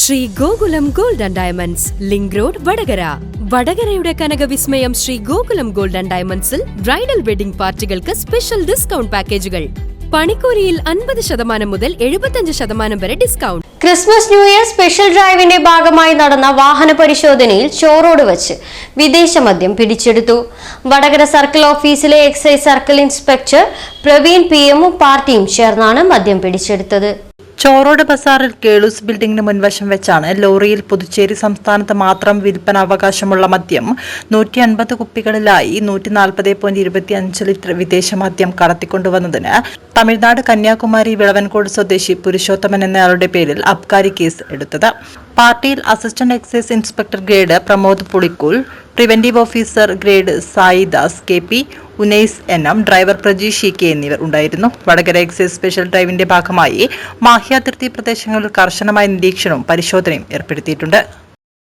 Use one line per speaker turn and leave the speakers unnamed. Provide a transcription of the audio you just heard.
Shri Gokulam gold and diamonds link road Vadakara. വടകരയുടെ കനകവിസ്മയം Shri Gokulam gold and ഡയമണ്ട്സിൽ bridal wedding പാർട്ടികൾക്ക് special discount പാക്കേജുകൾ പണിക്കൂലിയിൽ അൻപത് ശതമാനം മുതൽ എഴുപത്തഞ്ച് ശതമാനം വരെ discount
Christmas new year special ഡ്രൈവിന്റെ ഭാഗമായി നടന്ന വാഹന പരിശോധനയിൽ ചോറോട് വച്ച് വിദേശ മദ്യം പിടിച്ചെടുത്തു. വടകര സർക്കിൾ ഓഫീസിലെ excise circle inspector Praveen P എമ്മും പാർട്ടിയും ചേർന്നാണ് മദ്യം പിടിച്ചെടുത്തത്.
ചോറോട് ബസാറിൽ കേളൂസ് ബിൽഡിംഗിന് മുൻവശം വെച്ചാണ് ലോറിയിൽ പുതുച്ചേരി സംസ്ഥാനത്ത് മാത്രം വിൽപ്പന അവകാശമുള്ള മദ്യം നൂറ്റി അൻപത് കുപ്പികളിലായി നൂറ്റി നാൽപ്പത് പോയിന്റ് ഇരുപത്തി അഞ്ച് ലിറ്റർ വിദേശ മദ്യം കടത്തിക്കൊണ്ടുവന്നതിന്. തമിഴ്നാട് കന്യാകുമാരി വിളവൻകോട് സ്വദേശി പുരുഷോത്തമൻ എന്നയാളുടെ പേരിൽ അബ്കാരി കേസ് എടുത്തത്. പാർട്ടിയിൽ assistant excise inspector grade Pramod Pulikkul preventive officer grade Sai Das K P Unais N M driver Prajeesh E K എന്നിവർ ഉണ്ടായിരുന്നു. വടകര എക്സൈസ് സ്പെഷ്യൽ ഡ്രൈവിന്റെ ഭാഗമായി മാഹ്യാതിർത്തി പ്രദേശങ്ങളിൽ കർശനമായ നിരീക്ഷണവും പരിശോധനയും ഏർപ്പെടുത്തിയിട്ടുണ്ട്.